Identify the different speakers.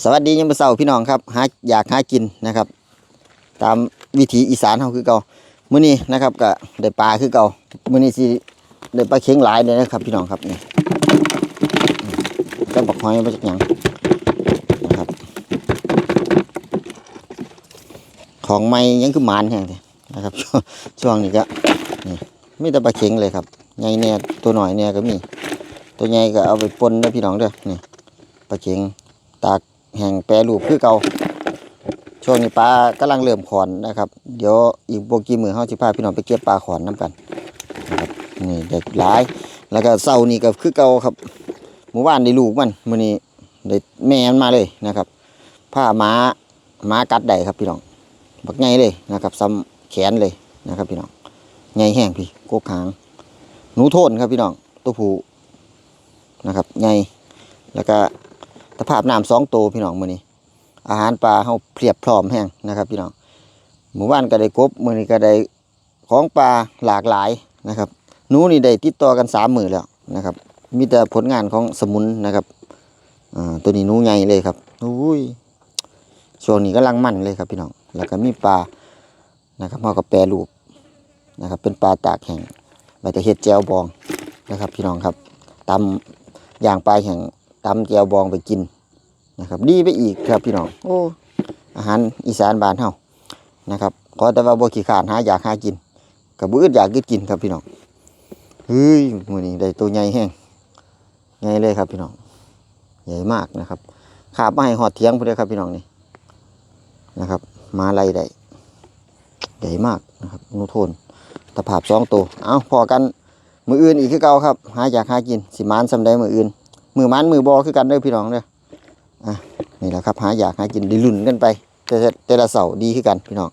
Speaker 1: สวัสดียามมื้อเช้าพี่น้องครับหาอยากหากินนะครับ ตามวิถีอีสานเฮาคือเก่ามื้อนี้นะครับก็ได้ปลาคือเก่ามื้อนี้สิได้ปลาเข็งหลายเลยนะครับ พี่น้องครับนี่จังบักหอยมาจากหยังนะครับ ของใหม่ยังคือหมานแฮงเลยนะครับช่วงช่วงนี้ก็นี่มีแต่ปลาเข็งเลยครับใหญ่แน่ตัวหน่อยแน่ก็มี ตัวใหญ่ก็เอาไปปนเด้พี่น้องเด้อนี่ปลาเข็งตาก แห้งแปรรูปคือเก่าช่วงนี้ปลากำลังเริ่มขอนนะครับ เดี๋ยวอีกโบกี่มือเฮาสิพาพี่น้องไปเก็บปลาขอนน้กันนะครับนี่เด็กหลาย แล้วก็เสานี้ก็คือเก่าครับหมู่บ้านได้ลูกมันมื้อนี้ได้แม่มันมาเลยนะครับผ้าหมาหมากัดได้ครับพี่น้องบักใหญ่เลยนะครับซ้ำแขนเลยนะครับพี่น้องใหญ่แห้งพี่กกหางหนูโทนครับพี่น้องตัวผูนะครับใหญ่แล้วก็ ภาพน้ำสองตัวพี่น้องมือนี้ อาหารปลาเฮาเพียบพร้อมแห้งนะครับ พี่น้องหมู่บ้านก็ได้กบมือนี้ก็ได้ของปลาหลากหลายนะครับนูนี่ได้ติดต่อกันสามมื้อแล้วนะครับ มีแต่ผลงานของสมุนนะครับตัวนี้นูใหญ่เลยครับอุ้ยช่วงนี้กำลังมันเลยครับพี่น้อง แล้วก็มีปลานะครับเฮาก็แปรรูปนะครับ เป็นปลาตากแห้งใบตะเฮ็ดแจวบองนะครับ พี่น้องครับตำอย่างปลาแห่งตำแจวบองไปกิน นะครับ ดีไปอีกครับพี่น้องโอ้อาหารอีสานบ้านเฮานะครับขอแต่ว่าบ่ขี้ขานหาอยากหากินกับบื้ออยากกินกินครับพี่น้องเฮ้ยมื้อนี้ได้ตัวใหญ่แห้งใหญ่เลยครับพี่น้องใหญ่มากนะครับขาบมาให้หอดเทียงพุ่นเลยครับพี่น้องนี่นะครับ มาไล่ได้ใหญ่มากนะครับอนุโทนตะภาพสองตัวเอาพอกันมืออื่นอีกคือเก่าครับ หาอยากหากินสิมานสำได้มืออื่นมือมันมือบอคือกันเด้อพี่น้องเด้อ อะนี่แหละครับหาอยากหากินไดิลุ่นกันไปแต่แต่ละเสาดีขึ้นกันพี่น้อง